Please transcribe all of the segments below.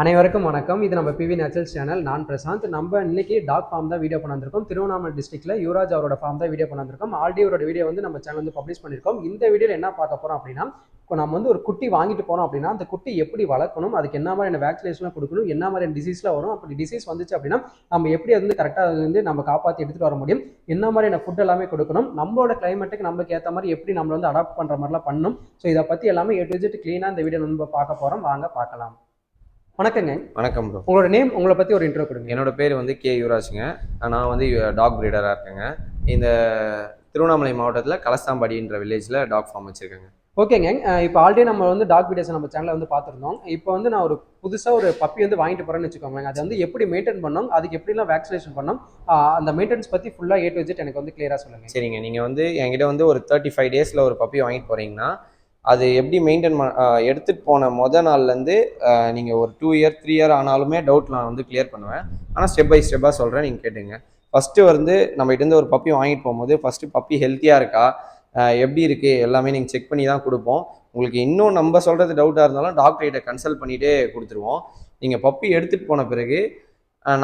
அனைவருக்கும் வணக்கம். இது நம்ம பிவி நேச்சுரல்ஸ் சேனல் நான் பிரசாந்த். நம்ம இன்னைக்கு டாக் ஃபார்ம் தான் வீடியோ பண்ண வந்திருக்கோம் திருவண்ணாமலை டிஸ்ட்ரிக்ட்ல யுவராஜ் அவரோட ஃபார்ம் தான் வீடியோ பண்ண வந்திருக்கோம் ஆல்ரெடி அவரோட வீடியோ வந்து நம்ம சேனல் வந்து பப்ளிஷ் பண்ணியிருக்கோம். இந்த வீடியோவில் என்ன பார்க்க போறோம் அப்படின்னா இப்போ நம்ம வந்து ஒரு குட்டி வாங்கிட்டு போனோம் அப்படின்னா அந்த குட்டி எப்படி வளர்க்கணும் அதுக்கு என்ன மாதிரியான வேக்சினேஷன்லாம் கொடுக்கணும் என்ன மாதிரியான டிசீஸ்லாம் வரும் அப்படி டிசீஸ் வந்துச்சு அப்படின்னா நம்ம எப்படி அது வந்து கரெக்டாக அது வந்து நம்ம காப்பாற்றி எடுத்துகிட்டு வர முடியும் என்ன மாதிரியான ஃபுட் எல்லாமே கொடுக்கணும் நம்மளோட கிளைமேட்டுக்கு நமக்கு ஏற்ற மாதிரி எப்படி நம்மள வந்து அடாப்ட் பண்ணுற மாதிரிலாம் பண்ணணும். ஸோ இதை பற்றி எல்லாமே ஏ டு ஜெட் க்ளீனாக இந்த வீடியோ நம்ம பார்க்க போகிறோம் வாங்க பார்க்கலாம். வணக்கங்க. வணக்கம் ப்ரோ உங்களோட நேம் உங்களை பற்றி ஒரு இன்ட்ரோ கொடுங்க. என்னோட பேர் வந்து கே யுவராஜுங்க. நான் வந்து டாக் பிரீடராக இருக்கேங்க. இந்த திருவண்ணாமலை மாவட்டத்தில் கலஸ்தாம்பாடின்ற வில்லேஜில் டாக் ஃபார்ம் வச்சுருக்கேங்க. ஓகேங்க. இப்போ ஆல்ரெடி நம்ம வந்து டாக் வீடியோஸ் நம்ம சேனலில் வந்து பார்த்துருந்தோம். இப்போ வந்து நான் ஒரு புதுசாக ஒரு பப்பி வந்து வாங்கிட்டு போகிறேன்னு வச்சுக்கோங்களேன். அது வந்து எப்படி மெயின்டைன் பண்ணணும் அதுக்கு எப்படிலாம் வேக்சினேஷன் பண்ணணும் அஹ் அந்த மெயின்டெனன்ஸ் பற்றி ஃபுல்லாக ஏ டு ஜெட் எனக்கு வந்து கிளியராக சொல்லுங்கள் சரிங்க. நீங்கள் வந்து என்கிட்ட வந்து ஒரு தேர்ட்டி ஃபைவ் டேஸில் ஒரு பப்பி வாங்கிட்டு போகிறீங்கன்னா அது எப்படி மெயின்டைன் எடுத்துகிட்டு போன மொதல் நாள்லேருந்து நீங்கள் ஒரு டூ இயர் த்ரீ இயர் ஆனாலுமே டவுட் நான் வந்து கிளியர் பண்ணுவேன். ஆனால் ஸ்டெப் பை ஸ்டெப்பாக சொல்கிறேன் நீங்கள் கேட்டுங்க. ஃபஸ்ட்டு வந்து நம்மகிட்டேருந்து ஒரு பப்பி வாங்கிட்டு போகும்போது ஃபஸ்ட்டு பப்பி ஹெல்த்தியாக இருக்கா? எப்படி இருக்குது எல்லாமே நீங்கள் செக் பண்ணி தான் கொடுப்போம். உங்களுக்கு இன்னும் நம்ம சொல்கிறது டவுட்டாக இருந்தாலும் டாக்டர்கிட்ட கன்சல்ட் பண்ணிகிட்டே கொடுத்துருவோம். நீங்கள் பப்பி எடுத்துகிட்டு போன பிறகு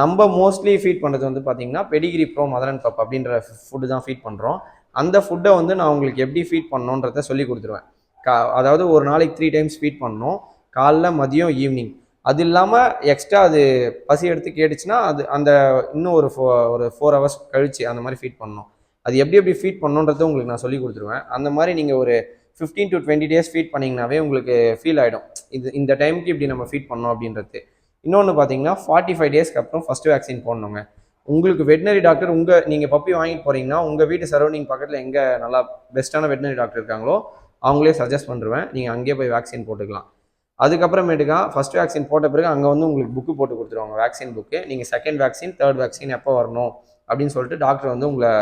நம்ம மோஸ்ட்லி ஃபீட் பண்ணுறது வந்து பார்த்தீங்கன்னா Pedigree pro mother and pup அப்படின்ற ஃபுட்டு தான் ஃபீட் பண்ணுறோம் அந்த ஃபுட்டை வந்து நான் உங்களுக்கு எப்படி ஃபீட் பண்ணணுன்றத சொல்லி கொடுத்துருவேன். கா அதாவது ஒரு நாளைக்கு த்ரீ டைம்ஸ் ஃபீட் பண்ணணும். காலைல மதியம் ஈவினிங் அது இல்லாமல் எக்ஸ்ட்ரா அது பசி எடுத்து கேட்டுச்சுன்னா அது அந்த இன்னும் ஒரு ஃபோ ஒரு ஃபோர் ஹவர்ஸ் கழிச்சு அந்த மாதிரி ஃபீட் பண்ணணும். அது எப்படி எப்படி ஃபீட் பண்ணுன்றது உங்களுக்கு நான் சொல்லி கொடுத்துருவேன். அந்த மாதிரி நீங்கள் ஒரு fifteen to twenty days feed பண்ணிங்கனாவே உங்களுக்கு ஃபீல் ஆகிடும் இது இந்த டைமுக்கு இப்படி நம்ம ஃபீட் பண்ணோம் அப்படின்றது. இன்னொன்று பார்த்தீங்கன்னா ஃபார்ட்டி ஃபைவ் டேஸ்க்கு அப்புறம் ஃபஸ்ட்டு வேக்சின் போடணுங்க. உங்களுக்கு வெட்டினரி டாக்டர் உங்கள் நீங்கள் பப்பி வாங்கிட்டு போகிறீங்கன்னா உங்கள் வீட்டு சரௌண்டிங் பக்கத்தில் எங்கே நல்லா பெஸ்ட்டான வெட்டினரி டாக்டர் இருக்காங்களோ அவங்களே சஜஸ்ட் பண்ணுறேன் நீங்கள் அங்கேயே போய் வேக்சின் போட்டுக்கலாம். அதுக்கப்புறமேட்டுக்கா ஃபஸ்ட் வேக்சின் போட்ட பிறகு அங்கே வந்து உங்களுக்கு புக்கு போட்டு கொடுத்துருவாங்க. வேக்சின் புக்கு நீங்கள் செகண்ட் வேக்சின் தேர்ட் வேக்சின் எப்போ வரணும் அப்படின்னு சொல்லிட்டு டாக்டர் வந்து உங்களை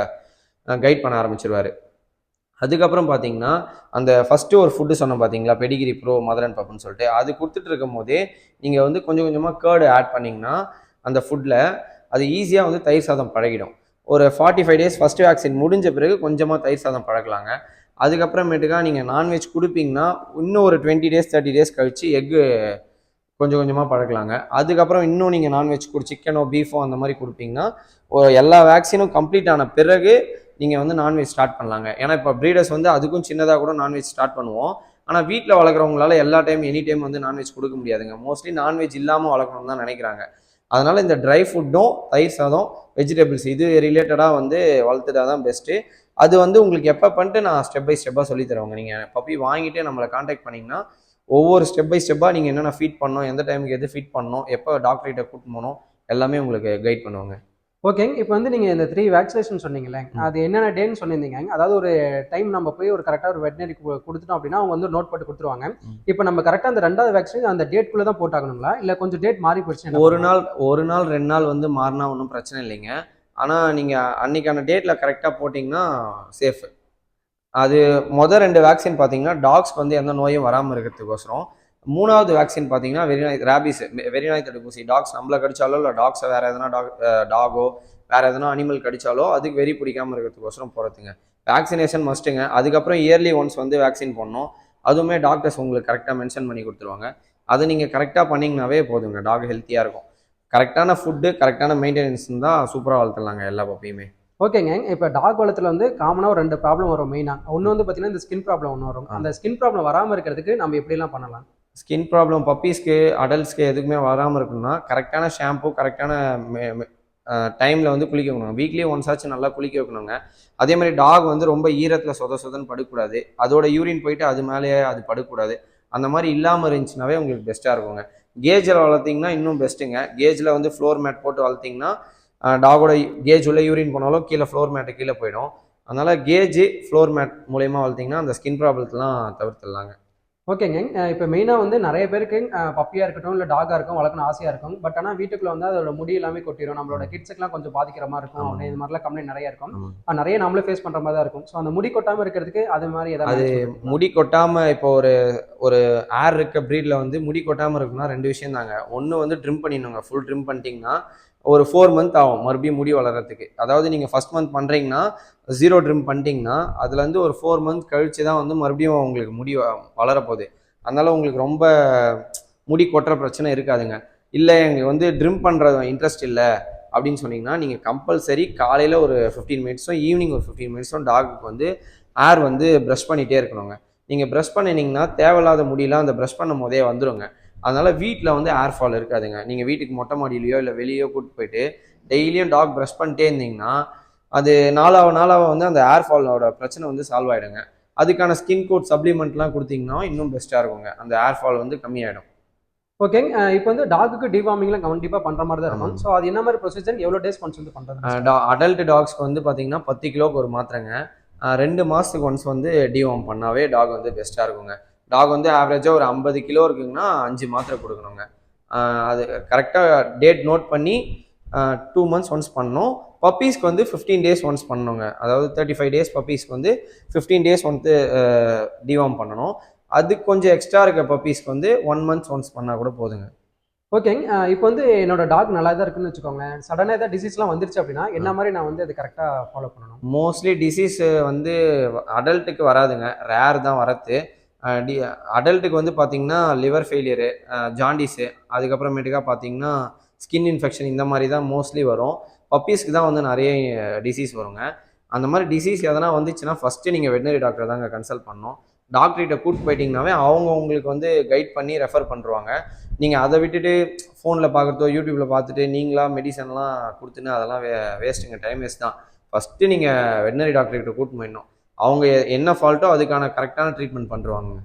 கைட் பண்ண ஆரம்பிச்சிருவார். அதுக்கப்புறம் பார்த்தீங்கன்னா அந்த ஃபஸ்ட்டு ஒரு ஃபுட்டு சொன்னோம் பார்த்தீங்களா பெடிகிரி ப்ரோ மதர் அண்ட் பப்புன்னு சொல்லிட்டு. அது கொடுத்துட்டு இருக்கும் போதே நீங்கள் வந்து கொஞ்சம் கொஞ்சமாக கேர்டு ஆட் பண்ணிங்கன்னா அந்த ஃபுட்டில் அது ஈஸியாக வந்து தயிர் சாதம் பழகிடும். ஒரு forty five days first vaccine முடிஞ்ச பிறகு கொஞ்சமாக தயிர் சாதம் பழகலாங்க அதுக்கப்புறமேட்டுக்கா நீங்கள் நான்வெஜ் கொடுப்பீங்கன்னா இன்னும் ஒரு டுவெண்ட்டி டேஸ் தேர்ட்டி டேஸ் கழிச்சு எக்கு கொஞ்சம் கொஞ்சமாக பழக்கலாங்க. அதுக்கப்புறம் இன்னும் நீங்கள் நான்வெஜ் கொடு சிக்கனோ பீஃபோ அந்த மாதிரி கொடுப்பீங்கன்னா எல்லா வேக்சினும் கம்ப்ளீட் ஆன பிறகு நீங்கள் வந்து நான்வெஜ் ஸ்டார்ட் பண்ணலாங்க. ஏன்னா இப்போ ப்ரீடர்ஸ் வந்து அதுக்கும் சின்னதாக கூட நான்வெஜ் ஸ்டார்ட் பண்ணுவோம். ஆனால் வீட்டில் வளர்க்குறவங்களால எல்லா டைம் எனி டைம் வந்து நான்வெஜ் கொடுக்க முடியாதுங்க. மோஸ்ட்லி நான்வெஜ் இல்லாமல் வளர்க்கணும்னு தான் நினைக்கிறாங்க. அதனால் இந்த ட்ரை ஃபுட்டும் தயிர் சாதம் வெஜிடபிள்ஸ் இது ரிலேட்டடாக வந்து வளர்த்துட்டா தான் பெஸ்ட்டு அது வந்து உங்களுக்கு எப்போ பண்ணிட்டு நான் ஸ்டெப் பை ஸ்டெப்பாக சொல்லி தருவாங்க நீங்கள் பப்பி வாங்கிட்டு நம்மளை காண்டாக்ட் பண்ணிங்கன்னா ஒவ்வொரு ஸ்டெப் பை ஸ்டெப்பாக நீங்கள் என்னென்ன ஃபீட் பண்ணணும் எந்த டைமுக்கு எது ஃபீட் பண்ணணும் எப்போ டாக்டர்கிட்ட கூட்டு போகணும் எல்லாமே உங்களுக்கு கைட் பண்ணுவாங்க ஓகேங்க இப்போ வந்து நீங்கள் இந்த த்ரீ வேக்சினேஷன் சொன்னீங்களே. அது என்னென்ன டேன்னு சொன்னிருந்தீங்க அதாவது ஒரு டைம் நம்ம போய் ஒரு கரெக்டாக ஒரு வெட்டினரி கொடுத்துட்டோம் அப்படின்னா அவங்க வந்து நோட் போட்டு கொடுத்துருவாங்க. இப்போ நம்ம கரெக்டாக அந்த ரெண்டாவது வேக்சின் அந்த டேட்குள்ளே தான் போட்டாகணுங்களா இல்லை கொஞ்சம் டேட் மாறி என்ன ஒரு? நாள் ஒரு நாள் ரெண்டு நாள் வந்து மாறினா ஒன்றும் பிரச்சனை இல்லைங்க ஆனால் நீங்கள் அன்னைக்கான டேட்டில் கரெக்டாக போட்டிங்கன்னா சேஃபு அது மொதல் ரெண்டு வேக்சின் பார்த்தீங்கன்னா டாக்ஸ் வந்து எந்த நோயும் வராமல் இருக்கிறதுக்கோசரம். மூணாவது வேக்சின் பார்த்தீங்கன்னா வெறிநாய் ரேபிஸ் வெறிநாய் தடுப்பூசி. டாக்ஸ் நம்மளை கடிச்சாலோ இல்லை டாக்ஸை வேறு எதனா டாக் டாகோ வேறு எதனா அனிமல் கடிச்சாலோ அதுக்கு வெறி பிடிக்காமல் இருக்கிறதுக்கோசரம் போகிறதுங்க வேக்சினேஷன் மஸ்ட்டுங்க அதுக்கப்புறம் இயர்லி ஒன்ஸ் வந்து வேக்சின் போடணும். அதுவுமே டாக்டர்ஸ் உங்களுக்கு கரெக்டாக மென்ஷன் பண்ணி கொடுத்துருவாங்க. அதை நீங்கள் கரெக்டாக பண்ணிங்கனாவே போதுங்க. டாக் ஹெல்த்தியாக இருக்கும். கரெக்டான ஃபுட்டு கரெக்டான மெயின்டெனன்ஸ் தான் சூப்பராக வளர்த்துலாங்க எல்லா பப்பியுமே ஓகேங்க இப்போ டாக் வளத்துல வந்து காமனாக ஒரு ரெண்டு ப்ராப்ளம் வரும் மெயினாக ஒன்று வந்து பார்த்தீங்கன்னா இந்த ஸ்கின் ப்ராப்ளம் ஒன்று வரும். அந்த ஸ்கின் ப்ராப்ளம் வராமல் இருக்கிறதுக்கு நம்ம எப்படிலாம் பண்ணலாம்? ஸ்கின் ப்ராப்ளம் பப்பீஸ்க்கு அடல்ட்ஸ்க்கு எதுக்குமே வராமல் இருக்கணும்னா கரெக்டான ஷாம்பு கரெக்டான டைமில் வந்து குளிக்க வைக்கணும். வீக்லி ஒன்ஸ் ஆச்சு நல்லா குளிக்க வைக்கணுங்க. அதே மாதிரி டாக் வந்து ரொம்ப ஈரத்தில் சொத சொதன்னு படுக்கக்கூடாது அதோட யூரின் போயிட்டு அது மேலேயே அது படுக்கக்கூடாது அந்த மாதிரி இல்லாமல் இருந்துச்சுனாவே உங்களுக்கு பெஸ்ட்டாக இருக்குங்க. கேஜில் வளர்த்திங்கன்னா இன்னும் பெஸ்ட்டுங்க கேஜில் வந்து ஃப்ளோர் மேட் போட்டு வளர்த்திங்கன்னா டாகோட கேஜ் உள்ளே யூரின் போனாலும் கீழே ஃப்ளோர் மேட்டு கீழே போயிடும். அதனால் கேஜு ஃப்ளோர் மேட் மூலயமா வளர்த்திங்கன்னா அந்த ஸ்கின் ப்ராப்ளத்தெலாம் தவிர்த்துடலாங்க. ஓகேங்க. இப்போ மெயினாக வந்து நிறைய பேருக்கு பப்பியாக இருக்கட்டும் இல்லை டாகாக இருக்கும் வளர்க்கணும் ஆசையாக இருக்கும். பட் ஆனால் வீட்டுக்குள்ள வந்து அதோட முடி எல்லாமே கொட்டிடும் நம்மளோட கிட்ஸுக்குலாம் கொஞ்சம் பாதிக்கிற மாதிரி இருக்கும். ஆமா. அப்படி இது மாதிரிலாம் கம்ப்ளைண்ட் நிறைய இருக்கும். நிறைய நம்மளே ஃபேஸ் பண்ணுற மாதிரி தான் இருக்கும். ஸோ அந்த முடி கொட்டாமல் இருக்கிறதுக்கு அது மாதிரி ஏதாவது? முடி கொட்டாம இப்போ ஒரு ஒரு ஏர் இருக்க ப்ரீட்ல வந்து முடி கொட்டாம இருக்குன்னா ரெண்டு விஷயம் தாங்க ஒன்று வந்து ட்ரிம் பண்ணிடணுங்க. ஃபுல் ட்ரிம் பண்ணிட்டீங்கன்னா ஒரு ஃபோர் மந்த் ஆகும் மறுபடியும் முடி வளர்றதுக்கு. அதாவது நீங்கள் ஃபர்ஸ்ட் மந்த் பண்ணுறீங்கன்னா ஜீரோ ட்ரிம் பண்ணிட்டீங்கன்னா அதுலேருந்து ஒரு ஃபோர் மந்த் கழித்து தான் வந்து மறுபடியும் உங்களுக்கு முடி வ- வளரப்போகுது. அதனால உங்களுக்கு ரொம்ப முடி கொட்டுற பிரச்சனை இருக்காதுங்க. இல்லை எங்களுக்கு வந்து ட்ரிம் பண்ணுறது இன்ட்ரெஸ்ட் இல்லை அப்படின்னு சொன்னீங்கன்னா நீங்கள் கம்பல்சரி காலையில் ஒரு ஃபிஃப்டீன் மினிட்ஸும் ஈவினிங் ஒரு ஃபிஃப்டீன் மினிட்ஸும் டாகுக்கு வந்து ஏர் வந்து ப்ரஷ் பண்ணிகிட்டே இருக்கணுங்க. நீங்கள் ப்ரஷ் பண்ணினீங்கன்னா தேவையில்லாத முடியெல்லாம் அந்த ப்ரஷ் பண்ணும் போதே வந்துருங்க. அதனால் வீட்டில் வந்து ஏர் ஃபால் இருக்காதுங்க. நீங்கள் வீட்டுக்கு மொட்டை மாடியிலையோ இல்லை வெளியோ கூப்பிட்டு போயிட்டு டெய்லியும் டாக் ப்ரஷ் பண்ணிட்டே இருந்தீங்கன்னா அது நாளாக நாளாக வந்து அந்த ஏர் ஃபாலோட பிரச்சனை வந்து சால்வ் ஆகிடுங்க அதுக்கான ஸ்கின் கோட் சப்ளிமெண்ட்லாம் கொடுத்தீங்கன்னா இன்னும் பெஸ்ட்டாக இருக்குங்க. அந்த ஏர் ஃபால் வந்து கம்மியாயிடும். ஓகே இப்போ வந்து டாகுக்கு டிவார்மிங்லாம் கண்டிப்பாக பண்ணுற மாதிரி தான் இருக்கும். ஸோ அது என்ன மாதிரி ப்ரொசீஜர் எவ்வளோ டேஸ் ஒன்ஸ் வந்து பண்ணுறது அடல்ட் டாக்ஸ்க்கு வந்து பார்த்தீங்கன்னா பத்து கிலோக்கு ஒரு மாத்திரைங்க. ரெண்டு மாதத்துக்கு ஒன்ஸ் வந்து டிவார்ம் பண்ணாவே டாக் வந்து பெஸ்ட்டாக இருக்குங்க. டாக் வந்து ஆவரேஜாக ஒரு ஐம்பது கிலோ இருக்குங்கன்னா அஞ்சு மாத்திரை கொடுக்கணுங்க. அது கரெக்டாக டேட் நோட் பண்ணி டூ மந்த்ஸ் ஒன்ஸ் பண்ணணும். பப்பீஸ்க்கு வந்து ஃபிஃப்டீன் டேஸ் ஒன்ஸ் பண்ணணுங்க. அதாவது தேர்ட்டி ஃபைவ் டேஸ் பப்பீஸ்க்கு வந்து ஃபிஃப்டீன் டேஸ் வந்து டிவார்ம் பண்ணணும். அதுக்கு கொஞ்சம் எக்ஸ்ட்ரா இருக்க பப்பீஸ்க்கு வந்து ஒன் மந்த்ஸ் ஒன்ஸ் பண்ணால் கூட போதுங்க. ஓகேங்க இப்போ வந்து என்னோட டாக் நல்லா தான் இருக்குன்னு வச்சுக்கோங்களேன். சடனாக ஏதாவது டிசீஸ்லாம் வந்துருச்சு அப்படின்னா என்ன மாதிரி நான் வந்து அது கரெக்டாக ஃபாலோ பண்ணணும்? மோஸ்ட்லி டிசீஸ் வந்து அடல்ட்டுக்கு வராதுங்க. ரேர் தான் வரது டி அடல்ட்டுக்கு வந்து பார்த்திங்கன்னா லிவர் ஃபெயிலியரு ஜாண்டிஸு அதுக்கப்புறமேட்டுக்கா பார்த்தீங்கன்னா ஸ்கின் இன்ஃபெக்ஷன் இந்த மாதிரி தான் மோஸ்ட்லி வரும். பப்பீஸ்க்கு தான் வந்து நிறைய டிசீஸ் வருங்க. அந்த மாதிரி டிசீஸ் எதனா வந்துச்சுன்னா ஃபஸ்ட்டு நீங்கள் வெட்டினரி டாக்டர் தாங்க கன்சல்ட் பண்ணணும். டாக்டர்கிட்ட கூப்பிட்டு போயிட்டீங்கனாவே அவங்க உங்களுக்கு வந்து கைட் பண்ணி ரெஃபர் பண்ணுருவாங்க நீங்கள் அதை விட்டுட்டு ஃபோனில் பார்க்குறதோ யூடியூப்பில் பார்த்துட்டு நீங்களா மெடிசன்லாம் கொடுத்துன்னு அதெல்லாம் வே வேஸ்ட்டுங்க டைம் வேஸ்ட் தான். ஃபஸ்ட்டு நீங்கள் வெட்டினரி டாக்டர்கிட்ட கூப்பிட்டு போயிடணும். அவங்க என்ன ஃபால்ட்டோ அதுக்கான கரெக்டான ட்ரீட்மெண்ட் பண்ணுருவாங்க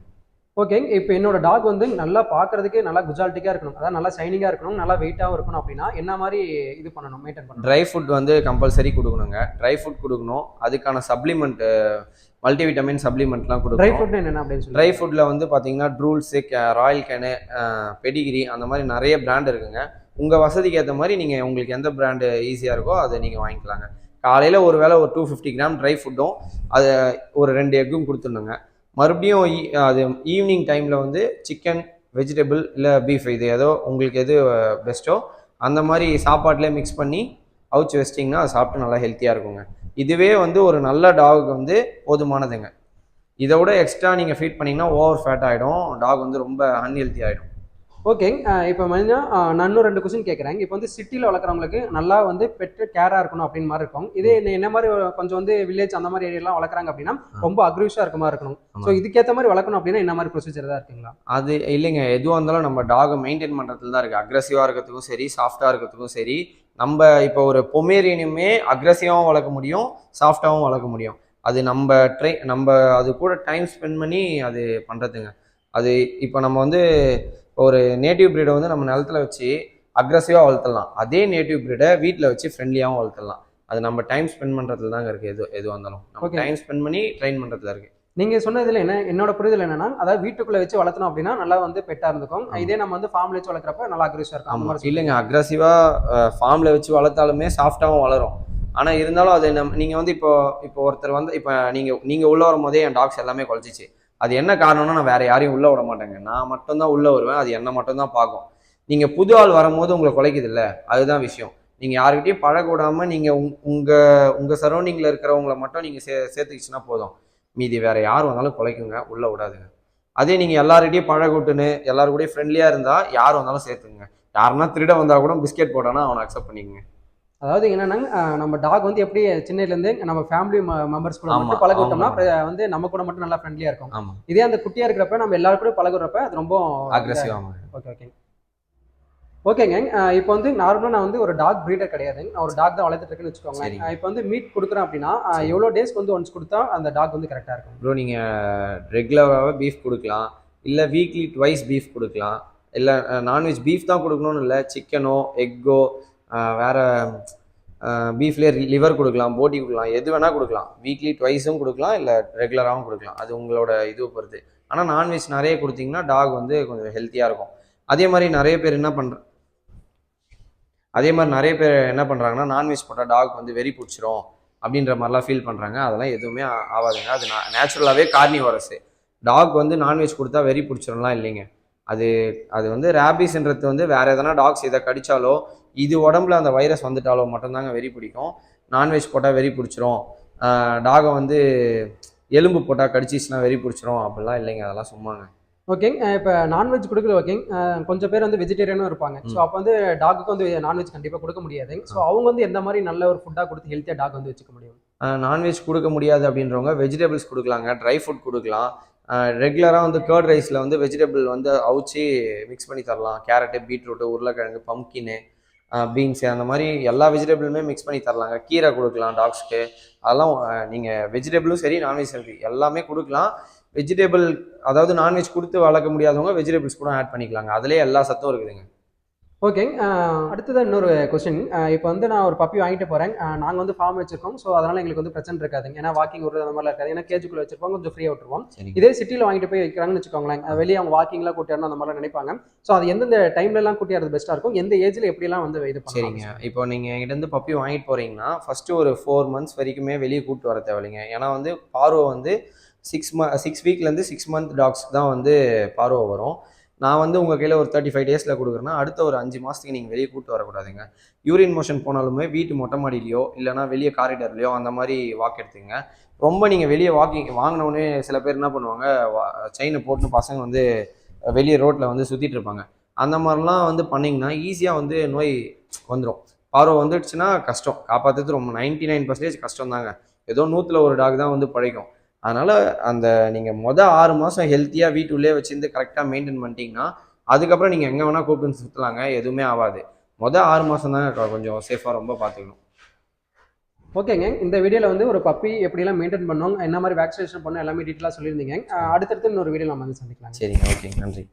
ஓகே இப்போ என்னோட டாக் வந்து நல்லா பார்க்கறதுக்கு நல்லா குஜால்ட்டிக்காக இருக்கணும். அதாவது நல்லா ஷைனிங்காக இருக்கணும் நல்லா வெயிட்டாகவும் இருக்கணும் அப்படின்னா என்ன மாதிரி இது பண்ணணும் மெயின்டைன் பண்ணணும்? ட்ரை ஃபுட் வந்து கம்பல்சரி கொடுக்கணுங்க. ட்ரை ஃபுட் கொடுக்கணும். அதுக்கான சப்ளிமெண்ட் மல்டிவிட்டமின் சப்ளிமெண்ட்லாம் ட்ரை கொடுக்கணும். ஃபுட் என்னென்ன அப்படின்னு ட்ரை ஃபுட்டில் வந்து பார்த்தீங்கன்னா ட்ரூல்ஸு ராயல் கேனு பெடிகிரி அந்த மாதிரி நிறைய பிராண்ட் இருக்குங்க. உங்கள் வசதிக்கு ஏற்ற மாதிரி நீங்கள் உங்களுக்கு எந்த பிராண்டு ஈஸியாக இருக்கோ அதை நீங்கள் வாங்கிக்கலாங்க. காலையில் ஒரு வேளை ஒரு டூ ஃபிஃப்டி கிராம் ட்ரை ஃபுட்டும் அது ஒரு ரெண்டு எக்கும் கொடுத்துடணுங்க. மறுபடியும் அது ஈவினிங் டைமில் வந்து சிக்கன் வெஜிடபிள் இல்லை பீஃப் இது ஏதோ உங்களுக்கு எது பெஸ்ட்டோ அந்த மாதிரி சாப்பாட்டிலே மிக்ஸ் பண்ணி அவுச்சு வச்சிட்டிங்கன்னா அது சாப்பிட்டு நல்லா ஹெல்த்தியாக இருக்குங்க. இதுவே வந்து ஒரு நல்ல டாகுக்கு வந்து போதுமானதுங்க. இதை விட எக்ஸ்ட்ரா நீங்கள் ஃபீட் பண்ணீங்கன்னா ஓவர் ஃபேட் ஆகிடும் டாக் வந்து ரொம்ப அன்ஹெல்த்தி ஆகிடும் ஓகே இப்போ மனிதா நான் இன்னும் ரெண்டு கொஸ்டின் கேட்குறேன் இப்போ வந்து சிட்டியில் வளர்க்குறவங்களுக்கு நல்லா வந்து பெற்று கேராக இருக்கணும் அப்படின்னு மாதிரி இருக்கும். இதே என்ன- மாதிரி கொஞ்சம் வந்து வில்லேஜ் அந்த மாதிரி ஏரியாலாம் வளர்க்குறாங்க அப்படின்னா ரொம்ப அக்ரிஷாக இருக்க மாதிரி இருக்கணும். ஸோ இதுக்கேற்ற மாதிரி வளர்க்கணும் அப்படின்னா என்ன மாதிரி ப்ரொசீஜர் தான் இருக்குங்களா? அது இல்லைங்க. எதுவாக இருந்தாலும் நம்ம டாகை மெயின்டைன் பண்ணுறதுல தான் இருக்குது அக்ரஸிவாக இருக்கிறதுக்கும் சரி சாஃப்டாக இருக்கிறதுக்கும் சரி நம்ம இப்போ ஒரு பொமேரியனுமே அக்ரஸிவாகவும் வளர்க்க முடியும் சாஃப்டாகவும் வளர்க்க முடியும். அது நம்ம ட்ரை நம்ம அது கூட டைம் ஸ்பெண்ட் பண்ணி அது பண்ணுறதுங்க அது இப்போ நம்ம வந்து ஒரு நேட்டிவ் ப்ரீடை வந்து நம்ம நிலத்துல வச்சு அக்ரஸிவாக வளர்த்துடலாம். அதே நேட்டிவ் ப்ரீடை வீட்டில் வச்சு ஃப்ரெண்ட்லியாகவும் வளர்த்துடலாம். அது நம்ம டைம் ஸ்பெண்ட் பண்ணுறதுல தாங்க இருக்குது எது எதுவாக இருந்தாலும். நம்ம Okay. டைம் ஸ்பெண்ட் பண்ணி ட்ரெயின் பண்ணுறதுல இருக்குது நீங்கள் சொன்னதுல என்ன என்னோட புரிதல் என்னன்னா அதாவது வீட்டுக்குள்ளே வச்சு வளர்த்தணும் அப்படின்னா நல்லா வந்து பெட்டாக இருந்துக்கும். இதே நம்ம வந்து ஃபார்ம்ல வச்சு வளர்க்குறப்ப நல்லா அக்ரிஷாக இருக்கும். ஆமாம் இல்லைங்க அக்ரஸிவாக ஃபார்மில் வச்சு வளர்த்தாலுமே சாஃப்டாகவும் வளரும். ஆனால் இருந்தாலும் அது நம்ம நீங்கள் வந்து இப்போ இப்போ ஒருத்தர் வந்து இப்போ நீங்கள் நீங்கள் உள்ளே வரும்போதே என் டாக்ஸ் எல்லாமே குலைச்சிச்சு அது என்ன காரணம்னா நான் வேறு யாரையும் உள்ளே விட மாட்டேங்க. நான் மட்டும்தான் உள்ளே வருவேன். அது என்ன மட்டும்தான் பார்க்கும். நீங்கள் புது ஆள் வரும்போது உங்களை குலைக்குது இல்லை அதுதான் விஷயம். நீங்கள் யாருக்கிட்டையும் பழக விடாமல் நீங்கள் உங் உங்கள் உங்கள் சரௌண்டிங்கில் இருக்கிறவங்கள மட்டும் நீங்கள் சே சேர்த்துக்கிச்சுன்னா போதும். மீதி வேறு யார் வந்தாலும் குலைக்குங்க. உள்ளே விடாதுங்க. அதே நீங்கள் எல்லார்கிட்டையும் பழக விட்டுன்னு எல்லாரு கூடயும் ஃப்ரெண்ட்லியாக இருந்தால் யார் வந்தாலும் சேர்த்துங்க யாருன்னா திருட வந்தா கூட பிஸ்கெட் போட்டானா அவனை அக்செப்ட் பண்ணிக்கங்க. அதாவது என்னன்னா நம்ம டாக் வந்து எப்படி சின்னதுலேருந்து நம்ம ஃபேமிலி மெம்பர்ஸ் கூட மட்டும் பழக விட்டோம்னா வந்து நம்ம கூட மட்டும் நல்லா ஃப்ரெண்ட்லியாக இருக்கும். இதே அந்த குட்டியாக இருக்கிறப்ப நம்ம எல்லாரும் கூட பழகுறப்ப அது ரொம்ப அக்ரெசிவ் ஆமாம் ஓகே ஓகே ஓகேங்க இப்போ வந்து நார்மலாக நான் வந்து ஒரு டாக் ப்ரீடர் கிடையாது. நான் ஒரு டாக் தான் வளர்த்துட்டு இருக்கேன்னு வச்சுக்கோங்க. இப்போ வந்து மீட் கொடுக்குறேன் அப்படின்னா எவ்வளோ டேஸ்க்கு வந்து ஒன்ஸ் கொடுத்தா அந்த டாக் வந்து கரெக்டாக இருக்கும்? ப்ரோ நீங்கள் ரெகுலராகவே பீஃப் கொடுக்கலாம். இல்லை வீக்லி ட்வைஸ் பீஃப் கொடுக்கலாம். இல்லை நான்வெஜ் பீஃப் தான் கொடுக்கணும்னு இல்லை சிக்கனோ எக்கோ வேறு பீஃப்லேயே லிவர் கொடுக்கலாம் போட்டி கொடுக்கலாம் எது வேணால் கொடுக்கலாம். வீக்லி ட்வைஸும் கொடுக்கலாம் இல்லை ரெகுலராகவும் கொடுக்கலாம். அது உங்களோட இது பொறுத்து. ஆனால் நான்வெஜ் நிறைய கொடுத்தீங்கன்னா டாக் வந்து கொஞ்சம் ஹெல்த்தியாக இருக்கும். அதே மாதிரி நிறைய பேர் என்ன பண்ணுற அதே மாதிரி நிறைய பேர் என்ன பண்ணுறாங்கன்னா நான்வெஜ் போட்டால் டாக் வந்து வெறி பிடிச்சிரும் அப்படின்ற மாதிரிலாம் ஃபீல் பண்ணுறாங்க அதெல்லாம் எதுவுமே ஆகாதுங்க. அது நேச்சுரலாகவே கார்னிவரஸு டாக் வந்து நான்வெஜ் கொடுத்தா வெறி பிடிச்சிரும்லாம் இல்லைங்க. அது அது வந்து ரேபிஸ்ன்றது வந்து வேற எதனா டாக்ஸ் இதை கடிச்சாலோ இது உடம்புல அந்த வைரஸ் வந்துட்டாலோ மட்டும்தாங்க வெறி பிடிக்கும். நான்வெஜ் போட்டால் வெறி பிடிச்சிரும். டாகை வந்து எலும்பு போட்டால் கடிச்சிச்சுன்னா வெறி பிடிச்சிரும். அப்படிலாம் இல்லைங்க அதெல்லாம் சும்மாங்க. ஓகேங்க இப்போ நான்வெஜ் கொடுக்கல ஓகேங்க கொஞ்சம் பேர் வந்து வெஜிடேரியனும் இருப்பாங்க. ஸோ அப்போ வந்து டாக்குக்கு வந்து நான்வெஜ் கண்டிப்பாக கொடுக்க முடியாதுங்க ஸோ அவங்க வந்து எந்த மாதிரி நல்ல ஒரு ஃபுட்டாக கொடுத்து ஹெல்த்தியாக டாக் வந்து வச்சுக்க முடியும்? நான்வெஜ் கொடுக்க முடியாது அப்படின்றவங்க வெஜிடபிள்ஸ் கொடுக்கலாங்க. ட்ரை ஃபுட் கொடுக்கலாம். ரெகுலராக வந்து கேர்ட் ரைஸில் வந்து வெஜிடபிள் வந்து அவிச்சு மிக்ஸ் பண்ணி தரலாம். கேரட்டு பீட்ரூட்டு உருளைக்கிழங்கு பம்கின்னு பீன்ஸு அந்த மாதிரி எல்லா வெஜிடபிளுமே மிக்ஸ் பண்ணி தரலாங்க. கீரை கொடுக்கலாம் டாக்ஸ்க்கு அதெல்லாம் நீங்கள் வெஜிடபிளும் சரி நான்வெஜ் சரி எல்லாமே கொடுக்கலாம். வெஜிடபிள் அதாவது நான்வெஜ் கொடுத்து வளர்க்க முடியாதவங்க வெஜிடபிள்ஸ் கூட ஆட் பண்ணிக்கலாங்க. அதுலேயே எல்லா சத்தும் இருக்குதுங்க. ஓகேங்க அடுத்ததான் இன்னொரு கொஸ்டின் இப்போ வந்து நான் ஒரு பப்பி வாங்கிட்டு போகிறேன் நாங்கள் வந்து ஃபார்ம் வச்சிருக்கோம். ஸோ அதனால் எங்களுக்கு வந்து பிரச்சனை இருக்காதுங்க. ஏன்னா வாக்கிங் விடுறது அந்த மாதிரிலாம் இருக்காது. ஏன்னா கேஜுக்குள்ளே வச்சிருப்போம் கொஞ்சம் ஃப்ரீயாக விட்டுருவோம். இதே சிட்டியில் வாங்கிட்டு போய் வைக்கிறாங்கன்னு வச்சுக்கோங்களேன். வெளியே அவங்க வாக்கிங்லாம் கூட்டியாரணும் அந்த மாதிரிலாம் நினைப்பாங்க. ஸோ அது எந்தெந்த டைம்லலாம் கூட்டியாரது பெஸ்ட்டாக இருக்கும்? எந்த ஏஜில் எப்படிலாம் வந்து இது சரிங்க. இப்போ நீங்கள் எங்கிட்டேருந்து பப்பி வாங்கிட்டு போகிறீங்கன்னா ஃபஸ்ட்டு ஒரு ஃபோர் மந்த்ஸ் வரைக்குமே வெளியே கூப்பிட்டு வர தேவையில்லைங்க. ஏன்னா வந்து பார்வை வந்து சிக்ஸ் ம சிக்ஸ் வீக்லேருந்து சிக்ஸ் மந்த் டாக்ஸ்க்கு தான் வந்து பார்வை வரும். நான் வந்து உங்கள் கையில் ஒரு தேர்ட்டி ஃபைவ் டேஸில் கொடுக்குறேன்னா அடுத்த ஒரு அஞ்சு மாதத்துக்கு நீங்கள் வெளியே கூப்பிட்டு வரக்கூடாதுங்க யூரின் மோஷன் போனாலுமே வீட்டு மொட்டை மாடியிலையோ இல்லைனா வெளியே காரிடர்லையோ அந்த மாதிரி வாக் எடுத்துங்க ரொம்ப நீங்கள் வெளியே வாக்கிங் வாங்கினோடனே சில பேர் என்ன பண்ணுவாங்க செயினை போட்டுன்னு பசங்க வந்து வெளியே ரோட்டில் வந்து சுற்றிட்டு இருப்பாங்க. அந்த மாதிரிலாம் வந்து பண்ணிங்கன்னா ஈஸியாக வந்து நோய் வந்துடும் பார்வை வந்துடுச்சுன்னா கஷ்டம். காப்பாற்றுறது ரொம்ப நைன்டி நைன் பர்சன்டேஜ் கஷ்டம் தாங்க ஏதோ நூற்றில் ஒரு டாக் தான் வந்து பழைக்கும். அதனால் அந்த நீங்கள் மொதல் ஆறு மாதம் ஹெல்த்தியாக வீட்டுள்ளே வச்சிருந்து கரெக்டாக மெயின்டைன் பண்ணிட்டீங்கன்னா அதுக்கப்புறம் நீங்கள் எங்கே வேணால் கூப்பிட்டு சுற்றலாங்க எதுவுமே ஆகாது. மொதல் ஆறு மாதம் தாங்க கொஞ்சம் சேஃபாக ரொம்ப பார்த்துக்கணும் ஓகேங்க. இந்த வீடியோவில் வந்து ஒரு பப்பி எப்படிலாம் மெயின்டைன் பண்ணுவோம் என்ன மாதிரி வேக்சினேஷன் பண்ணோம் எல்லாமே டீட்டெயிலாக சொல்லியிருந்தீங்க. அடுத்தடுத்து இன்னொரு வீடியோ நம்ம வந்து சந்திக்கலாம். சரிங்க. ஓகே நன்றி.